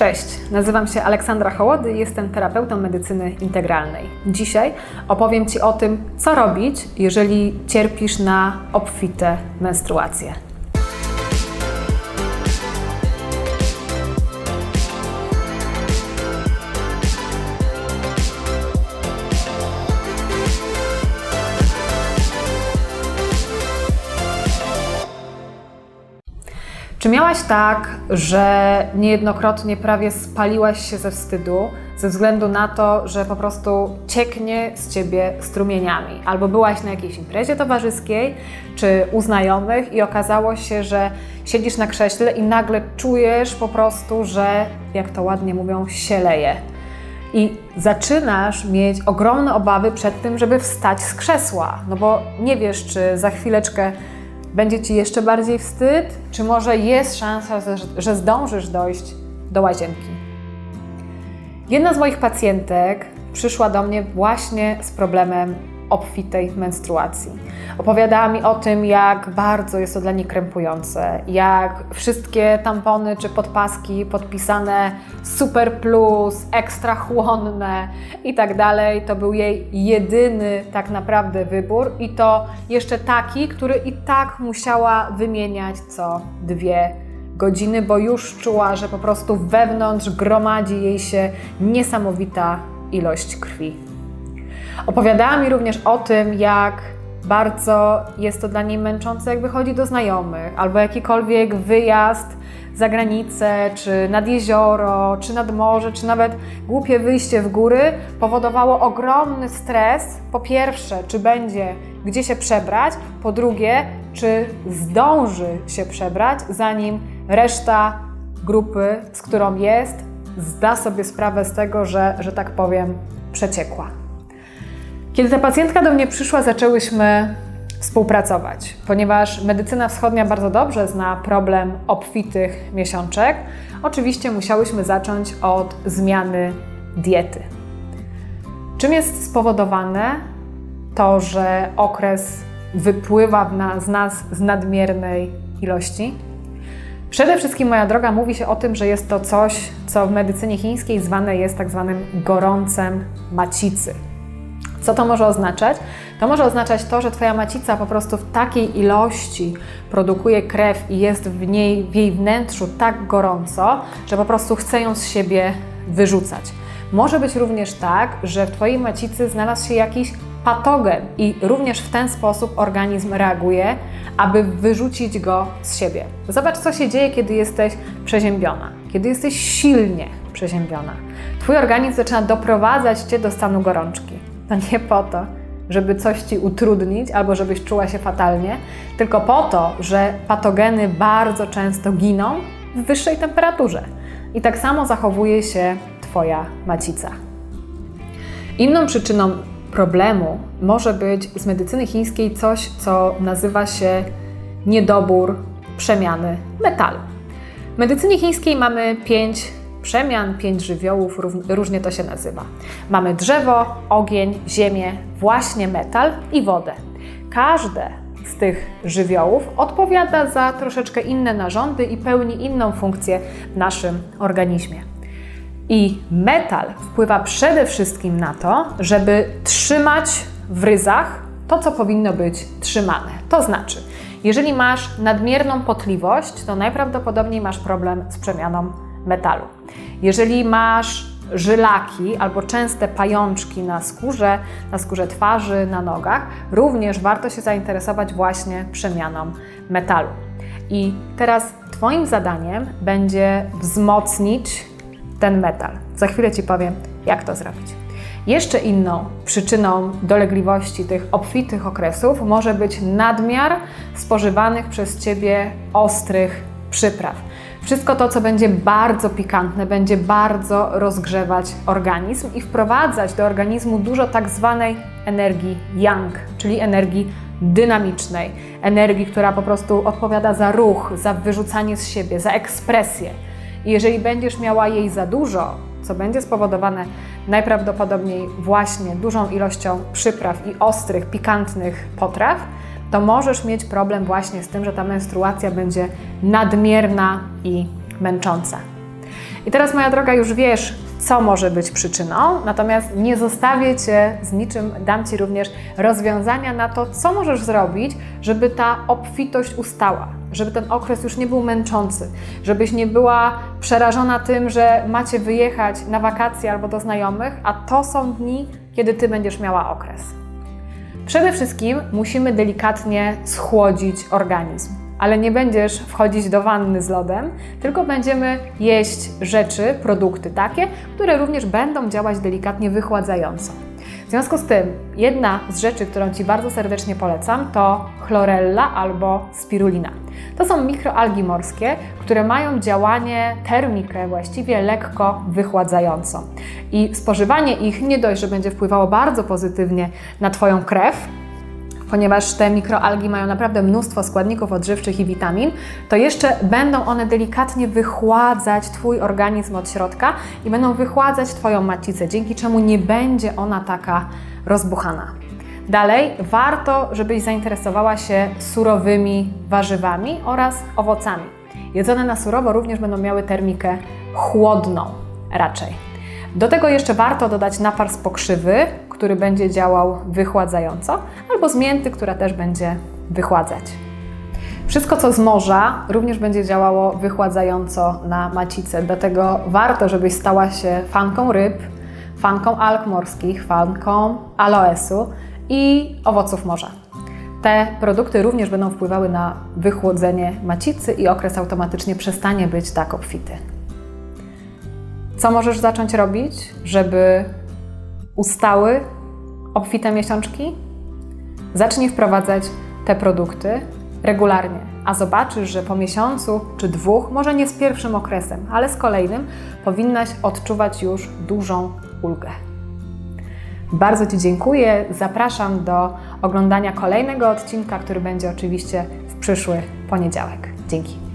Cześć, nazywam się Aleksandra Hołody i jestem terapeutą medycyny integralnej. Dzisiaj opowiem Ci o tym, co robić, jeżeli cierpisz na obfite menstruacje. Czy miałaś tak, że niejednokrotnie prawie spaliłaś się ze wstydu ze względu na to, że po prostu cieknie z ciebie strumieniami? Albo byłaś na jakiejś imprezie towarzyskiej czy u znajomych i okazało się, że siedzisz na krześle i nagle czujesz po prostu, że jak to ładnie mówią, się leje. I zaczynasz mieć ogromne obawy przed tym, żeby wstać z krzesła, no bo nie wiesz, czy za chwileczkę będzie ci jeszcze bardziej wstyd, czy może jest szansa, że- zdążysz dojść do łazienki. Jedna z moich pacjentek przyszła do mnie właśnie z problemem obfitej menstruacji. Opowiadała mi o tym, jak bardzo jest to dla niej krępujące, jak wszystkie tampony czy podpaski podpisane super plus, ekstra chłonne i tak dalej, to był jej jedyny tak naprawdę wybór i to jeszcze taki, który i tak musiała wymieniać co dwie godziny, bo już czuła, że po prostu wewnątrz gromadzi jej się niesamowita ilość krwi. Opowiadała mi również o tym, jak bardzo jest to dla niej męczące, jak wychodzi do znajomych, albo jakikolwiek wyjazd za granicę, czy nad jezioro, czy nad morze, czy nawet głupie wyjście w góry powodowało ogromny stres. Po pierwsze, czy będzie gdzie się przebrać, po drugie, czy zdąży się przebrać, zanim reszta grupy, z którą jest, zda sobie sprawę z tego, że, że tak powiem, przeciekła. Kiedy ta pacjentka do mnie przyszła, zaczęłyśmy współpracować, ponieważ medycyna wschodnia bardzo dobrze zna problem obfitych miesiączek. Oczywiście musiałyśmy zacząć od zmiany diety. Czym jest spowodowane to, że okres wypływa z nas z nadmiernej ilości? Przede wszystkim, moja droga, mówi się o tym, że jest to coś, co w medycynie chińskiej zwane jest tak zwanym gorącem macicy. Co to może oznaczać? To może oznaczać to, że Twoja macica po prostu w takiej ilości produkuje krew i jest w niej, w jej wnętrzu tak gorąco, że po prostu chce ją z siebie wyrzucać. Może być również tak, że w Twojej macicy znalazł się jakiś patogen i również w ten sposób organizm reaguje, aby wyrzucić go z siebie. Zobacz, co się dzieje, kiedy jesteś przeziębiona, kiedy jesteś silnie przeziębiona. Twój organizm zaczyna doprowadzać Cię do stanu gorączki. To nie po to, żeby coś Ci utrudnić albo żebyś czuła się fatalnie, tylko po to, że patogeny bardzo często giną w wyższej temperaturze. I tak samo zachowuje się Twoja macica. Inną przyczyną problemu może być z medycyny chińskiej coś, co nazywa się niedobór przemiany metalu. W medycynie chińskiej mamy pięć przemian, pięć żywiołów, różnie to się nazywa. Mamy drzewo, ogień, ziemię, właśnie metal i wodę. Każde z tych żywiołów odpowiada za troszeczkę inne narządy i pełni inną funkcję w naszym organizmie. I metal wpływa przede wszystkim na to, żeby trzymać w ryzach to, co powinno być trzymane. To znaczy, jeżeli masz nadmierną potliwość, to najprawdopodobniej masz problem z przemianą metalu. Jeżeli masz żylaki albo częste pajączki na skórze, na skórze twarzy, na nogach, również warto się zainteresować właśnie przemianą metalu. I teraz Twoim zadaniem będzie wzmocnić ten metal. Za chwilę Ci powiem, jak to zrobić. Jeszcze inną przyczyną dolegliwości tych obfitych okresów może być nadmiar spożywanych przez Ciebie ostrych przypraw. Wszystko to, co będzie bardzo pikantne, będzie bardzo rozgrzewać organizm i wprowadzać do organizmu dużo tak zwanej energii yang, czyli energii dynamicznej, energii, która po prostu odpowiada za ruch, za wyrzucanie z siebie, za ekspresję. I jeżeli będziesz miała jej za dużo, co będzie spowodowane najprawdopodobniej właśnie dużą ilością przypraw i ostrych, pikantnych potraw, to możesz mieć problem właśnie z tym, że ta menstruacja będzie nadmierna i męcząca. I teraz, moja droga, już wiesz, co może być przyczyną, natomiast nie zostawię Cię z niczym, dam Ci również rozwiązania na to, co możesz zrobić, żeby ta obfitość ustała, żeby ten okres już nie był męczący, żebyś nie była przerażona tym, że macie wyjechać na wakacje albo do znajomych, a to są dni, kiedy Ty będziesz miała okres. Przede wszystkim musimy delikatnie schłodzić organizm, ale nie będziesz wchodzić do wanny z lodem, tylko będziemy jeść rzeczy, produkty takie, które również będą działać delikatnie wychładzająco. W związku z tym, jedna z rzeczy, którą Ci bardzo serdecznie polecam, to chlorella albo spirulina. To są mikroalgi morskie, które mają działanie, termikę właściwie lekko wychładzającą. I spożywanie ich nie dość, że będzie wpływało bardzo pozytywnie na Twoją krew, ponieważ te mikroalgi mają naprawdę mnóstwo składników odżywczych i witamin, to jeszcze będą one delikatnie wychładzać Twój organizm od środka i będą wychładzać Twoją macicę, dzięki czemu nie będzie ona taka rozbuchana. Dalej, warto, żebyś zainteresowała się surowymi warzywami oraz owocami. Jedzone na surowo również będą miały termikę chłodną raczej. Do tego jeszcze warto dodać napar z pokrzywy, który będzie działał wychładzająco, albo z mięty, która też będzie wychładzać. Wszystko, co z morza, również będzie działało wychładzająco na macicę. Dlatego warto, żebyś stała się fanką ryb, fanką alg morskich, fanką aloesu i owoców morza. Te produkty również będą wpływały na wychłodzenie macicy i okres automatycznie przestanie być tak obfity. Co możesz zacząć robić, żeby ustały obfite miesiączki? Zacznij wprowadzać te produkty regularnie, a zobaczysz, że po miesiącu czy dwóch, może nie z pierwszym okresem, ale z kolejnym, powinnaś odczuwać już dużą ulgę. Bardzo Ci dziękuję. Zapraszam do oglądania kolejnego odcinka, który będzie oczywiście w przyszły poniedziałek. Dzięki.